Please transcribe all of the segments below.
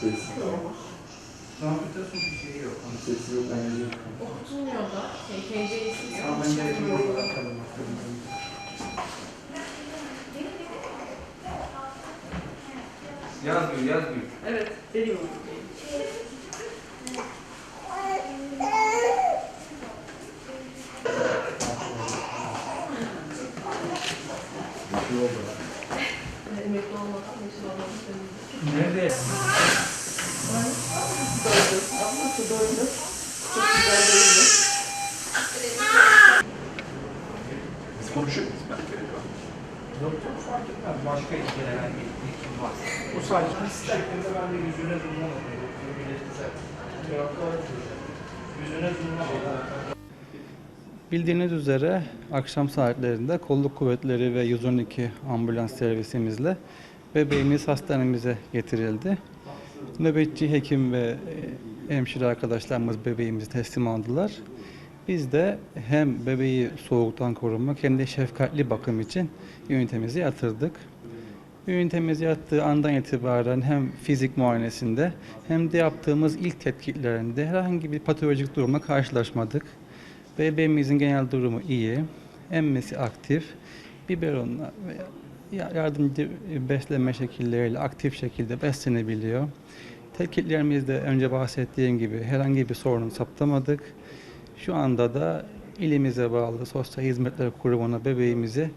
Sesi. Rehabilitasyon bir şey yok. Sesi yok bence yok. Okutulmuyor da. TKC'si Ama bence bir bakalım. Yazmıyor, yazmıyor. Evet, veriyorum. Bir şey oldu. Emekli olmadan meşhur olmadan Nerede? Doydu. Ama nasıl doydu? Çok güzel doydu. Biz konuşuyor muyuz acaba? Doktor fark etmez. Başka ilgilenen hekim var. O sadece bir şeklinde ben de yüzüne zoomlamadım. Doktor belirtti zaten. Yüzüne zoomlamadım. Bildiğiniz üzere akşam saatlerinde kolluk kuvvetleri ve 112 ambulans servisimizle bebeğimiz hastanemize getirildi. Nöbetçi hekim ve e, hemşire arkadaşlarımız bebeğimizi teslim aldılar. Biz de hem bebeği soğuktan korunmak hem de şefkatli bakım için ünitemize yatırdık. Ünitemiz yattığı andan itibaren hem fizik muayenesinde hem de yaptığımız ilk tetkiklerinde herhangi bir patolojik durumla karşılaşmadık. Bebeğimizin genel durumu iyi. Emmesi aktif. Biberonla ve ya- yardımcı beslenme şekilleriyle aktif şekilde beslenebiliyor. Tetkiklerimizde önce bahsettiğim gibi herhangi bir sorun saptamadık. Şu anda da ilimize bağlı Sosyal Hizmetler Kurumu'na bebeğimizi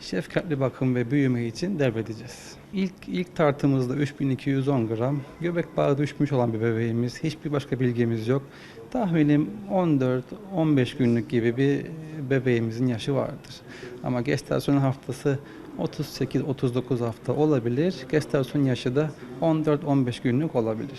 şefkatli bakım ve büyüme için devredeceğiz. İlk ilk tartımızda 3210 gram göbek bağı düşmüş olan bir bebeğimiz. Hiçbir başka bilgimiz yok. Tahminim 14-15 günlük gibi bir bebeğimizin yaşı vardır. Ama gestasyon haftası 38-39 hafta olabilir. Gestasyon yaşı da 14-15 günlük olabilir.